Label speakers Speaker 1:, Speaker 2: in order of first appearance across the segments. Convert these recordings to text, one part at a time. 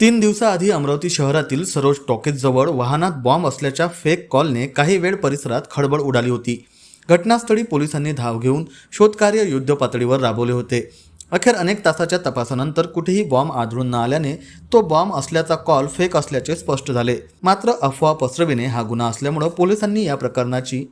Speaker 1: तीन दिवसाआधी अमरावती शहरातील सरोज टॉकीजजवळ वाहनात बॉम्ब असल्याच्या फेक कॉलने काही वेळ परिसरात खळबळ उडाली होती. घटनास्थळी पोलिसांनी धाव घेऊन शोधकार्य युद्धपातळीवर राबवले होते. अखेर अनेक तासाच्या तपासानंतर कुठेही बॉम्ब आढळून न आल्याने तो बॉम्ब असल्याचा कॉल फेक असल्याचे स्पष्ट झाले. मात्र अफवा पसरविणे हा गुन्हा असल्यामुळं पोलिसांनी या प्रकरणाची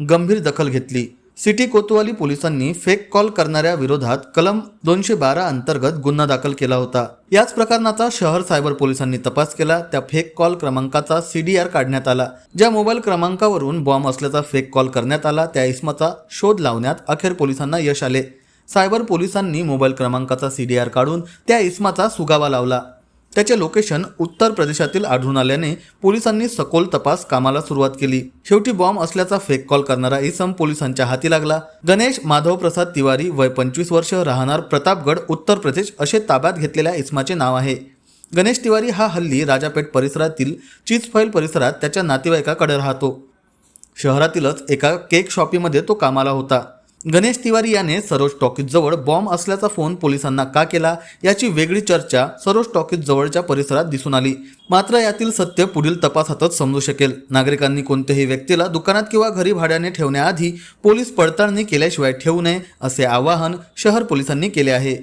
Speaker 1: गंभीर दखल घेतली. सिटी कोतवाली पोलिसांनी फेक कॉल करणाऱ्या विरोधात कलम दोनशे बारा अंतर्गत गुन्हा दाखल केला होता. याच प्रकरणाचा शहर सायबर पोलिसांनी तपास केला. त्या फेक कॉल क्रमांकाचा सीडीआर काढण्यात आला. ज्या मोबाईल क्रमांकावरून बॉम्ब असल्याचा फेक कॉल करण्यात आला त्या इसमाचा शोध लावण्यात अखेर पोलिसांना यश आले. सायबर पोलिसांनी मोबाईल क्रमांकाचा सीडीआर काढून त्या इसमाचा सुगावा लावला. त्याचे लोकेशन उत्तर प्रदेशातील आढळून आल्याने पोलिसांनी सखोल तपास कामाला सुरुवात केली. शेवटी बॉम्ब असल्याचा फेक कॉल करणारा इसम पोलिसांच्या हाती लागला. गणेश माधव प्रसाद तिवारी वय पंचवीस वर्ष राहणार प्रतापगड उत्तर प्रदेश असे ताब्यात घेतलेल्या इसमाचे नाव आहे. गणेश तिवारी हा हल्ली राजापेठ परिसरातील चीजफैल परिसरात त्याच्या नातेवाईकाकडे राहतो. शहरातीलच एका केक शॉपीमध्ये तो कामाला होता. गणेश तिवारी याने सरोज टॉकीजजवळ बॉम्ब असल्याचा फोन पोलिसांना का केला याची वेगळी चर्चा सरोज टॉकीजजवळच्या परिसरात दिसून आली. मात्र यातील सत्य पुढील तपासातच समजू शकेल. नागरिकांनी कोणत्याही व्यक्तीला दुकानात किंवा घरी भाड्याने ठेवण्याआधी पोलीस पडताळणी केल्याशिवाय ठेवू नये असे आवाहन शहर पोलिसांनी केले आहे.